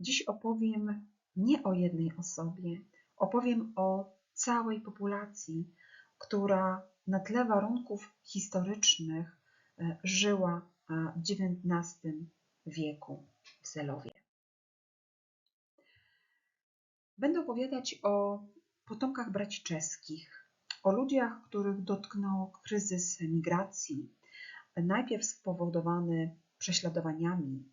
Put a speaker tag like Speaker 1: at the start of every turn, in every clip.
Speaker 1: Dziś opowiem nie o jednej osobie, opowiem o całej populacji, która na tle warunków historycznych e, żyła w XIX wieku w Zelowie. Będę opowiadać o potomkach braci czeskich, o ludziach, których dotknął kryzys migracji, najpierw spowodowany prześladowaniami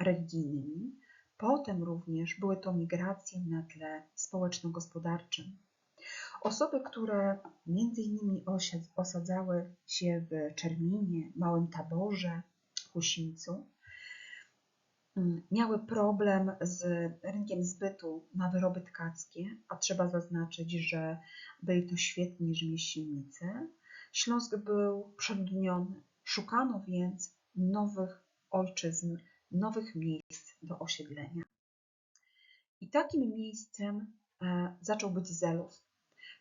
Speaker 1: religijnymi, potem również były to migracje na tle społeczno-gospodarczym. Osoby, które między innymi osadzały się w Czerminie, Małym Taborze, Husińcu, mm, miały problem z rynkiem zbytu na wyroby tkackie, a trzeba zaznaczyć, że byli to świetni rzemieślnicy. Śląsk był przeludniony, szukano więc nowych ojczyzn, nowych miejsc do osiedlenia. I takim miejscem e, zaczął być Zelów.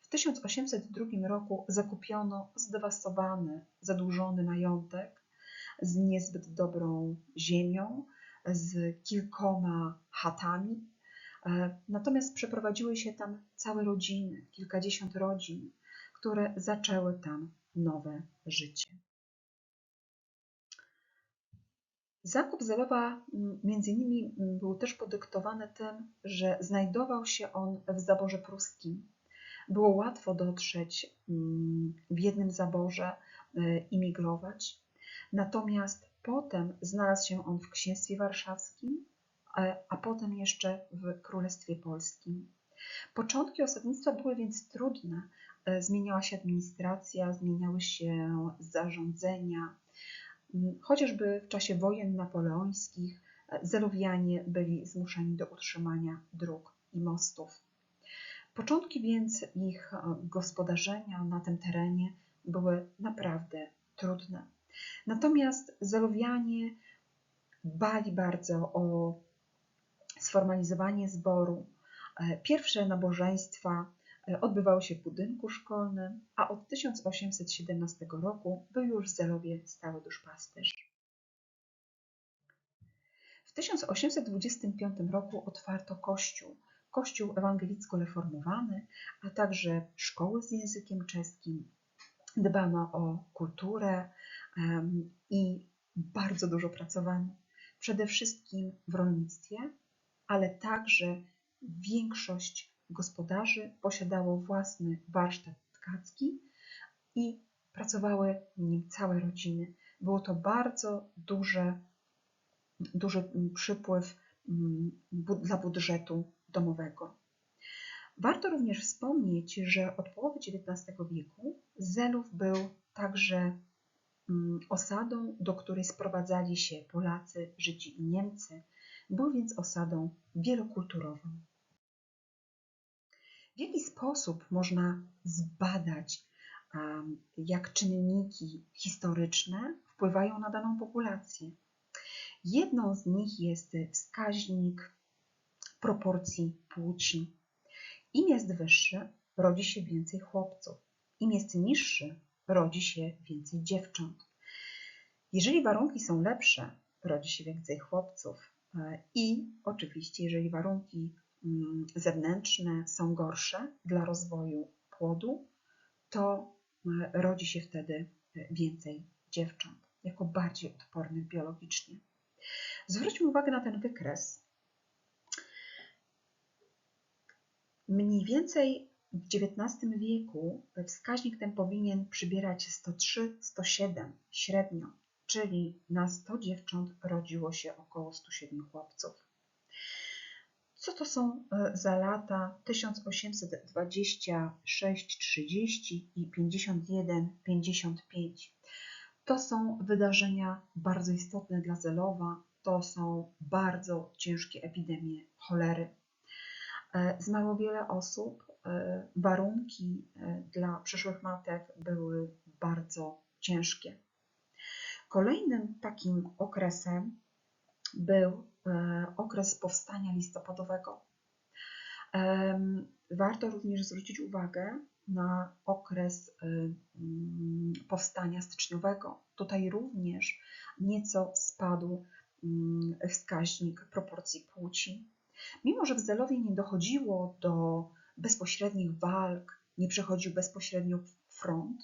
Speaker 1: W 1802 roku zakupiono zdewastowany, zadłużony majątek z niezbyt dobrą ziemią, z kilkoma chatami. E, natomiast przeprowadziły się tam całe rodziny, kilkadziesiąt rodzin, które zaczęły tam nowe życie. Zakup Zelowa mm, między innymi był też podyktowany tym, że znajdował się on w zaborze pruskim. Było łatwo dotrzeć w jednym zaborze y, i migrować. Natomiast potem znalazł się on w Księstwie Warszawskim, a potem jeszcze w Królestwie Polskim. Początki osadnictwa były więc trudne. E, zmieniała się administracja, zmieniały się zarządzenia, Chociażby w czasie wojen napoleońskich e, Zelowianie byli zmuszeni do utrzymania dróg i mostów. Początki więc ich e, gospodarzenia na tym terenie były naprawdę trudne. Natomiast Zelowianie bali bardzo o sformalizowanie zboru. E, pierwsze nabożeństwa odbywały się w budynku szkolnym, a od 1817 roku był już w Zelowie stały duszpasterz. W 1825 roku otwarto kościół, kościół ewangelicko-reformowany, a także szkoły z językiem czeskim. Dbano o kulturę i bardzo dużo pracowano. Przede wszystkim w rolnictwie, ale także większość gospodarzy posiadało własny warsztat tkacki i pracowały w nim całe rodziny. Było to bardzo duże, duży przypływ mm, dla budżetu domowego. Warto również wspomnieć, że od połowy XIX wieku Zelów był także mm, osadą, do której sprowadzali się Polacy, Żydzi i Niemcy. Był więc osadą wielokulturową. W jaki sposób można zbadać, jak czynniki historyczne wpływają na daną populację? Jedną z nich jest wskaźnik proporcji płci. Im jest wyższy, rodzi się więcej chłopców. Im jest niższy, rodzi się więcej dziewcząt. Jeżeli warunki są lepsze, rodzi się więcej chłopców. E, I oczywiście, jeżeli warunki zewnętrzne są gorsze dla rozwoju płodu, to e, rodzi się wtedy e, więcej dziewcząt, jako bardziej odpornych biologicznie. Zwróćmy uwagę na ten wykres. Mniej więcej w XIX wieku wskaźnik ten powinien przybierać 103-107 średnio, czyli na 100 dziewcząt rodziło się około 107 chłopców. Co to są e, za lata 1826-30 i 51-55? To są wydarzenia bardzo istotne dla Zelowa, to są bardzo ciężkie epidemie cholery. E, zmarło wiele osób, e, warunki dla przyszłych matek były bardzo ciężkie. Kolejnym takim okresem był e, okres powstania listopadowego. Warto również zwrócić uwagę na okres e, mm, powstania styczniowego. Tutaj również nieco spadł mm, wskaźnik proporcji płci. Mimo, że w Zelowie nie dochodziło do bezpośrednich walk, nie przechodził bezpośrednio front,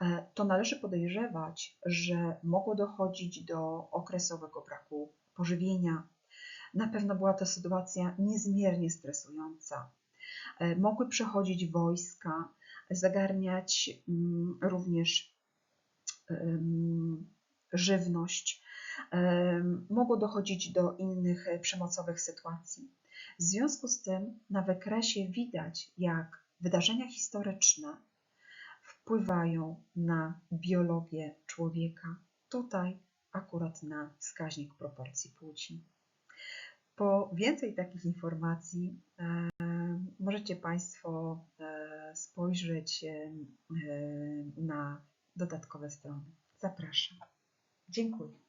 Speaker 1: e, to należy podejrzewać, że mogło dochodzić do okresowego braku pożywienia. Na pewno była to sytuacja niezmiernie stresująca. E, Mogły przechodzić wojska, zagarniać mm, również żywność. Em, Mogło dochodzić do innych e, przemocowych sytuacji. W związku z tym na wykresie widać, jak wydarzenia historyczne wpływają na biologię człowieka. Tutaj akurat na wskaźnik proporcji płci. Po więcej takich informacji e, możecie Państwo e, spojrzeć e, na dodatkowe strony. Zapraszam. Dziękuję.